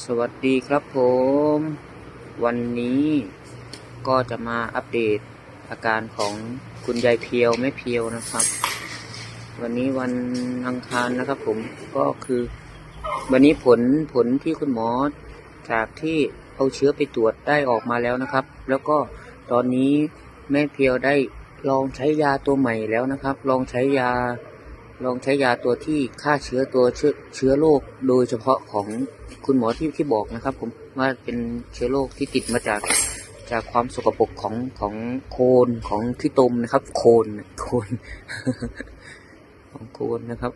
สวัสดีครับผม วันนี้ก็จะมาอัปเดตอาการของคุณยายเพียวแม่เพียวนะครับ วันนี้วันอังคารนะครับผมก็คือ วันนี้ผลผลที่คุณหมอจากที่เอาเชื้อไปตรวจได้ออกมาแล้วนะครับ แล้วก็ตอนนี้แม่เพียวได้ลองใช้ยาตัวใหม่แล้วนะครับ ลองใช้ยา ลองใช้ยาตัวที่ฆ่าเชื้อตัวเชื้อเชื้อโรคโดยเฉพาะของคุณหมอที่ที่บอกนะครับ ผมว่าเป็นเชื้อโรคที่ติดมาจากจากความสกปรกของของโคนของขี้ตมนะครับ โคนโคนของโคนนะครับ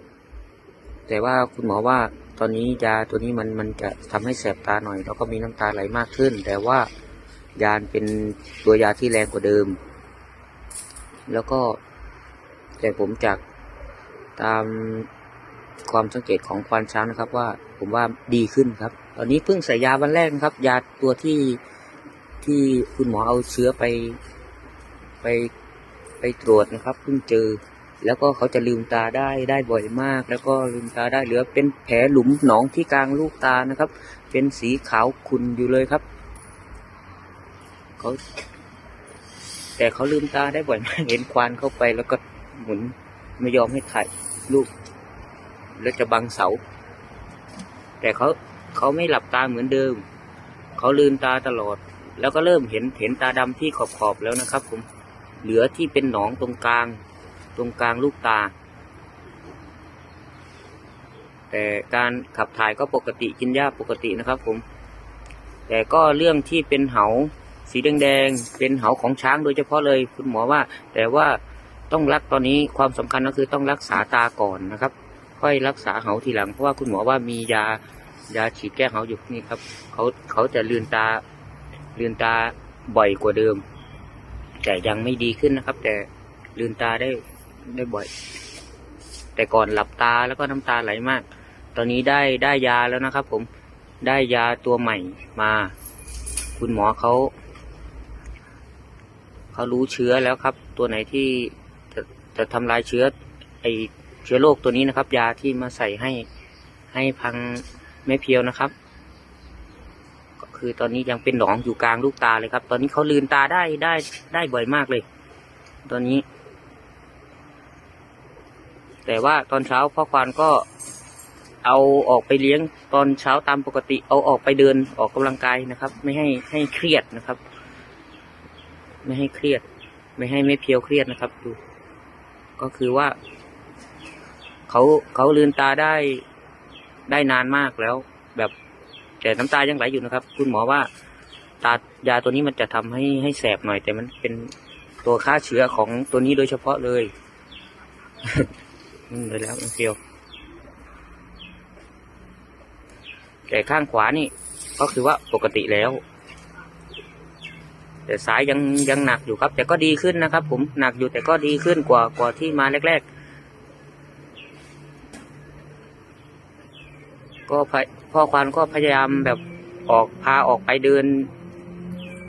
แต่ว่าคุณหมอว่าตอนนี้ยาตัวนี้มันมันจะทำให้แสบตาหน่อย แล้วก็มีน้ำตาไหลมากขึ้น แต่ว่ายาเป็นตัวยาที่แรงกว่าเดิม แล้วก็แต่ผมจาก ตามความสังเกตของควานช้างนะครับว่าผมว่าดีขึ้นครับ ตอนนี้เพิ่งใส่ยาวันแรกนะครับ ยาตัวที่ที่คุณหมอเอาเชื้อไปไปไปตรวจนะครับเพิ่งเจอ แล้วก็เขาจะลืมตาได้ได้บ่อยมาก แล้วก็ลืมตาได้เหลือเป็นแผลหลุมหนองที่กลางลูกตานะครับ เป็นสีขาวขุ่นอยู่เลยครับเขาแต่เขาลืมตาได้บ่อยมากเห็นควานเข้าไปแล้วก็หมุน ไม่ยอมให้ถ่ายรูปแล้วจะบังเสา แต่เขาเขาไม่หลับตาเหมือนเดิม เขาลืมตาตลอด แล้วก็เริ่มเห็นเห็นตาดำที่ขอบขอบแล้วนะครับ ผม เหลือที่เป็นหนองตรงกลาง ตรงกลางลูกตา แต่การขับถ่ายก็ปกติกินหญ้าปกตินะครับ ผม แต่ก็เรื่องที่เป็นเหาสีแดงๆเป็นเหาของช้างโดยเฉพาะเลยคุณหมอว่า แต่ว่า ต้องรักตอนนี้ความสำคัญก็คือต้องรักษาตาก่อนนะครับ ค่อยรักษาเหาทีหลัง เพราะว่าคุณหมอว่ามียายาฉีดแก้เหาอยู่นี่ครับ เขาเขาจะลืนตาลืนตาบ่อยกว่าเดิม แต่ยังไม่ดีขึ้นนะครับ แต่ลืนตาได้ได้บ่อย แต่ก่อนหลับตาแล้วก็น้ำตาไหลมาก ตอนนี้ได้ได้ยาแล้วนะครับ ผมได้ยาตัวใหม่มา คุณหมอเขาเขารู้เชื้อแล้วครับ ตัวไหนที่ จะจะทำลายเชื้อไอเชื้อโรคตัวนี้นะครับ ยาที่มาใส่ให้ให้พังแม่เพียวนะครับ ก็คือตอนนี้ยังเป็นหนองอยู่กลางลูกตาเลยครับ ตอนนี้เขาลืนตาได้ได้ได้บ่อยมากเลย ตอนนี้ แต่ว่าตอนเช้าพ่อควานก็เอาออกไปเลี้ยงตอนเช้าตามปกติ เอาออกไปเดินออกกำลังกายนะครับ ไม่ให้ให้เครียดนะครับ ไม่ให้เครียด ไม่ให้ไม่เพียวเครียดนะครับดู ก็คือว่า เขาเขาลืนตาได้ได้นานมากแล้ว แบบแต่น้ำตายังไหลอยู่นะครับ คุณหมอว่า ตายาตัวนี้มันจะทำให้ให้แสบหน่อย แต่มันเป็นตัวฆ่าเชื้อของตัวนี้โดยเฉพาะเลยอืมไปแล้วเพียวแต่ข้างขวานี่ ก็คือว่าปกติแล้ว แต่สายยังยังหนักอยู่ครับ แต่ก็ดีขึ้นนะครับ ผมหนักอยู่แต่ก็ดีขึ้นกว่ากว่าที่มาแรกๆ ก็พยพ่อควานก็พยายามแบบออกพาออกไปเดิน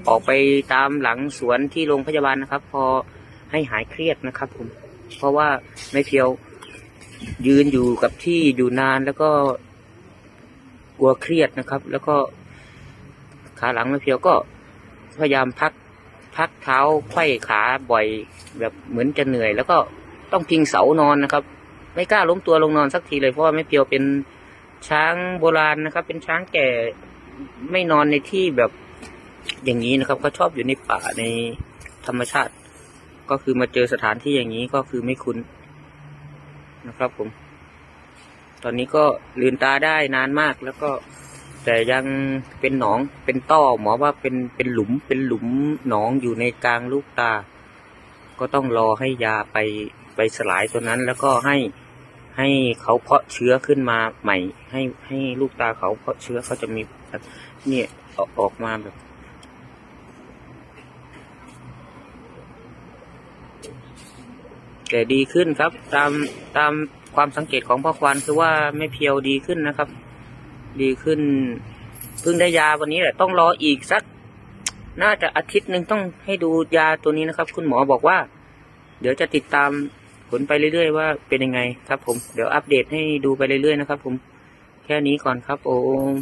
ออกไปตามหลังสวนที่โรงพยาบาลนะครับ พอให้หายเครียดนะครับผมเพราะว่าไม่เพียวยืนอยู่กับที่อยู่นานแล้วก็กลัวเครียดนะครับ แล้วก็ขาหลังไม่เพียวก็ พยายามพักพักเท้าไขว้ขาบ่อย แบบเหมือนจะเหนื่อย แล้วก็ต้องพิงเสานอนนะครับ ไม่กล้าล้มตัวลงนอนสักทีเลยเพราะว่าไม่เพียวเป็นช้างโบราณนะครับ เป็นช้างแก่ไม่นอนในที่แบบอย่างนี้นะครับเขาชอบอยู่ในป่าในธรรมชาติ ก็คือมาเจอสถานที่อย่างนี้ก็คือไม่คุ้นนะครับผม ตอนนี้ก็ลืนตาได้นานมากแล้วก็ แต่ยังเป็นหนองเป็นต้อหมอว่าเป็นเป็นหลุมเป็นหลุมหนองอยู่ในกลางลูกตา ก็ต้องรอให้ยาไปไปสลายตัวนั้น แล้วก็ให้ให้เขาเพาะเชื้อขึ้นมาใหม่ ให้ให้ลูกตาเขาเพาะเชื้อเขาจะมีเนี่ยออกออกมาแบบแต่ดีขึ้นครับ ตามตามความสังเกตของพ่อควานคือว่าไม่เพียวดีขึ้นนะครับ ดีขึ้นเพิ่งได้ยาวันนี้แหละต้องรออีกสัก น่าจะอาทิตย์หนึ่งต้องให้ดูยาตัวนี้นะครับ คุณหมอบอกว่า เดี๋ยวจะติดตามผลไปเรื่อยๆว่าเป็นยังไงครับ ผมเดี๋ยวอัปเดตให้ดูไปเรื่อยๆนะครับ ผมแค่นี้ก่อนครับโอม